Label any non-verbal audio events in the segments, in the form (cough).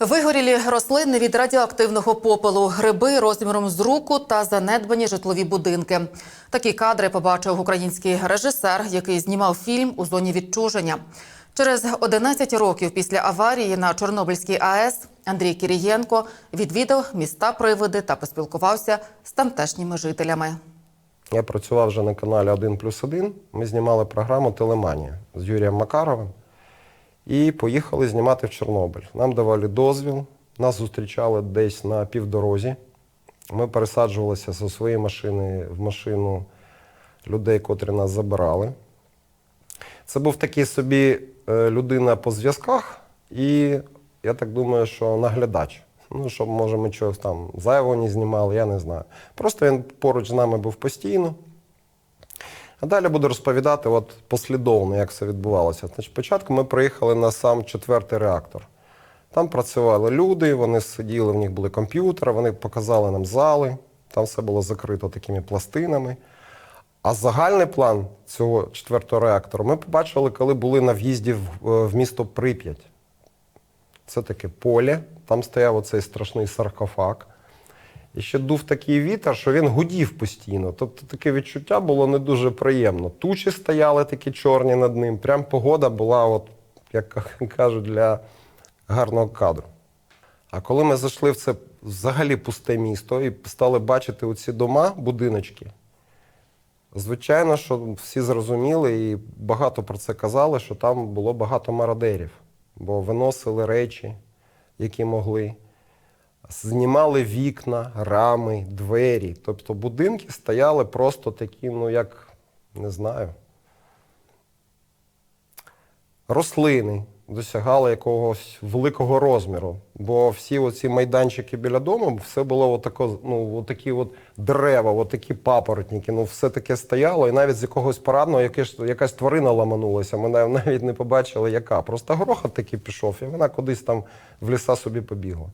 Вигорілі рослини від радіоактивного попелу, гриби розміром з руку та занедбані житлові будинки. Такі кадри побачив український режисер, який знімав фільм у зоні відчуження. Через 11 років після аварії на Чорнобильській АЕС Андрій Кірієнко відвідав міста привиди та поспілкувався з тамтешніми жителями. Я працював вже на каналі 1 плюс 1. Ми знімали програму Телеманія з Юрієм Макаровим і поїхали знімати в Чорнобиль. Нам давали дозвіл, нас зустрічали десь на півдорозі. Ми пересаджувалися зі своєї машини в машину людей, котрі нас забирали. Це був такий собі е, людина по зв'язках, і я так думаю, що наглядач. Ну, щоб, може, ми чогось там зайвого не знімали, я не знаю. Просто він поруч з нами був постійно. А далі буду розповідати от послідовно, як це відбувалося. Значить, спочатку ми приїхали на сам четвертий реактор. Там працювали люди, вони сиділи, в них були комп'ютери, вони показали нам зали, там все було закрито такими пластинами. А загальний план цього четвертого реактору ми побачили, коли були на в'їзді в, е, місто Прип'ять. Це таке поле, там стояв оцей страшний саркофаг. І ще дув такий вітер, що він гудів постійно. Тобто таке відчуття було не дуже приємно. Тучі стояли такі чорні над ним. Прям погода була, от, як (laughs) кажуть, для гарного кадру. А коли ми зайшли в це взагалі пусте місто і стали бачити оці дома, будиночки, звичайно, що всі зрозуміли і багато про це казали, що там було багато мародерів, бо виносили речі, які могли знімали вікна, рами, двері. Тобто будинки стояли просто такі, ну як не знаю. Рослини досягали якогось великого розміру. Бо всі оці майданчики біля дому, все було отако, ну, отакі от дерева, отакі папоротники, ну все таке стояло, і навіть з якогось парадного якась, якась тварина ламанулася. Ми нав- навіть не побачили, яка. Просто грохот такий пішов, і вона кудись там в ліса собі побігла.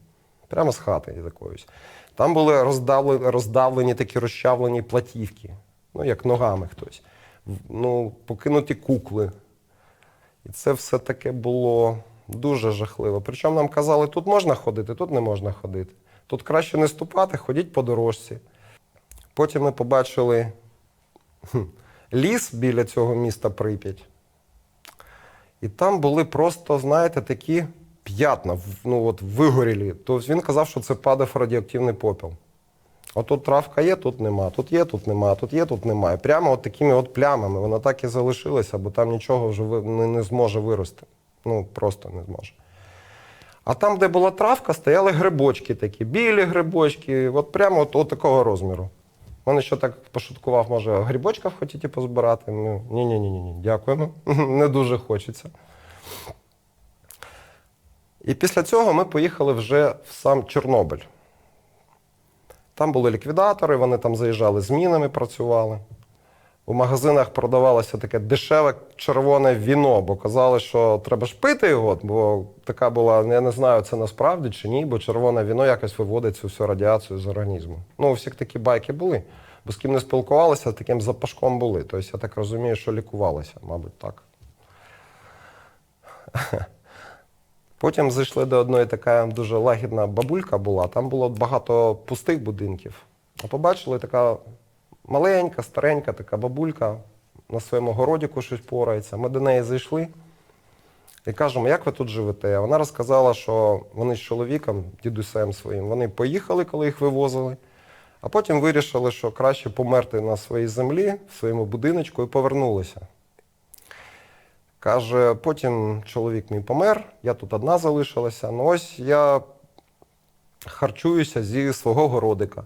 Прямо з хати якоїсь. Там були роздавлені, роздавлені такі розчавлені платівки, ну, як ногами хтось. Ну, покинуті кукли. І це все таке було дуже жахливо. Причому нам казали, тут можна ходити, тут не можна ходити. Тут краще не ступати, ходіть по дорожці. Потім ми побачили ліс біля цього міста Прип'ять. І там були просто, знаєте, такі п'ятна, ну от вигорілі. Тобто він казав, що це падав радіоактивний попіл. Отут травка є, тут нема, тут є, тут нема, тут є, тут немає. Прямо от такими от плямами. Воно так і залишилося, бо там нічого вже не, не зможе вирости. Ну, просто не зможе. А там, де була травка, стояли грибочки такі, білі грибочки, от прямо от, от такого розміру. Він ще так пошуткував, може, грибочків хочете позбирати? Ну, ні-ні-ні, ні, дякуємо. (laughs) Не дуже хочеться. І після цього ми поїхали вже в сам Чорнобиль. Там були ліквідатори, вони там заїжджали з мінами, працювали. У магазинах продавалося таке дешеве червоне віно, бо казали, що треба ж пити його, бо така була, я не знаю, це насправді чи ні, бо червоне віно якось виводить цю всю радіацію з організму. Ну, у всіх такі байки були, бо з ким не спілкувалися, таким запашком були. Тобто я так розумію, що лікувалися, мабуть, так. Потім зайшли до одної така дуже лагідна бабулька була, там було багато пустих будинків. А побачили така маленька, старенька така бабулька на своєму городіку щось порається. Ми до неї зайшли і кажемо, як ви тут живете? А вона розказала, що вони з чоловіком, дідусем своїм, вони поїхали, коли їх вивозили, а потім вирішили, що краще померти на своїй землі, в своєму будиночку, і повернулися. Каже, потім чоловік мій помер, я тут одна залишилася. Ну ось я харчуюся зі свого городика.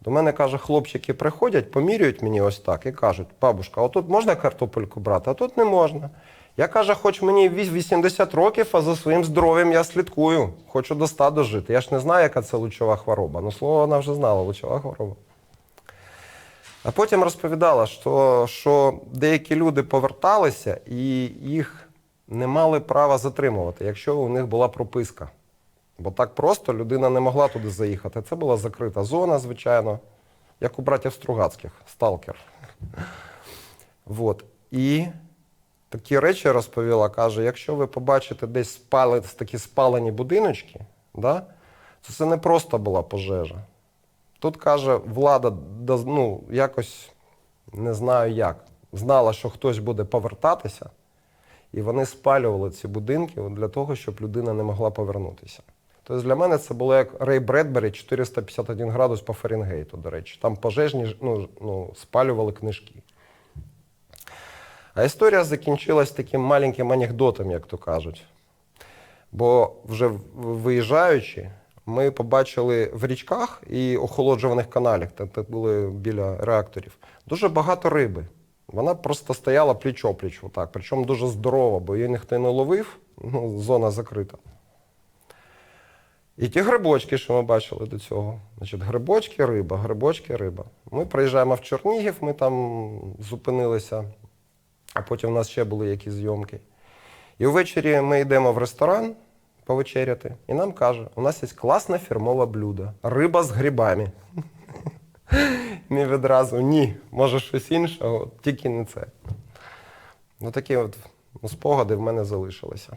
До мене, каже, хлопчики приходять, поміряють мені ось так і кажуть, бабушка, а тут можна картопельку брати, а тут не можна. Я каже, хоч мені 80 років, а за своїм здоров'ям я слідкую. Хочу до ста дожити. Я ж не знаю, яка це лучова хвороба. Ну, слово, вона вже знала, лучова хвороба. А потім розповідала, що, що деякі люди поверталися і їх не мали права затримувати, якщо у них була прописка. Бо так просто людина не могла туди заїхати. Це була закрита зона, звичайно, як у братів Стругацьких, сталкер. Вот. І такі речі розповіла, каже: якщо ви побачите десь спали, такі спалені будиночки, Да? Це, це не просто була пожежа. Тут каже, влада ну, якось не знаю як. Знала, що хтось буде повертатися, і вони спалювали ці будинки для того, щоб людина не могла повернутися. Тобто для мене це було як Рей Бредбері 451 градус по Фаренгейту, до речі. Там пожежні ну, ну, спалювали книжки. А історія закінчилась таким маленьким анекдотом, як то кажуть. Бо вже виїжджаючи, ми побачили в річках і охолоджуваних каналах, де були біля реакторів, дуже багато риби. Вона просто стояла пліч-опліч, отак, причому дуже здорова, бо її ніхто не ловив, ну, зона закрита. І ті грибочки, що ми бачили до цього. Значить, грибочки, риба, грибочки, риба. Ми приїжджаємо в Чернігів, ми там зупинилися, а потім у нас ще були якісь зйомки. І ввечері ми йдемо в ресторан повечеряти, і нам каже, у нас є класне фірмове блюдо. Риба з грибами. Ми відразу ні, може щось інше, тільки не це. Ну такі от ну, спогади в мене залишилися.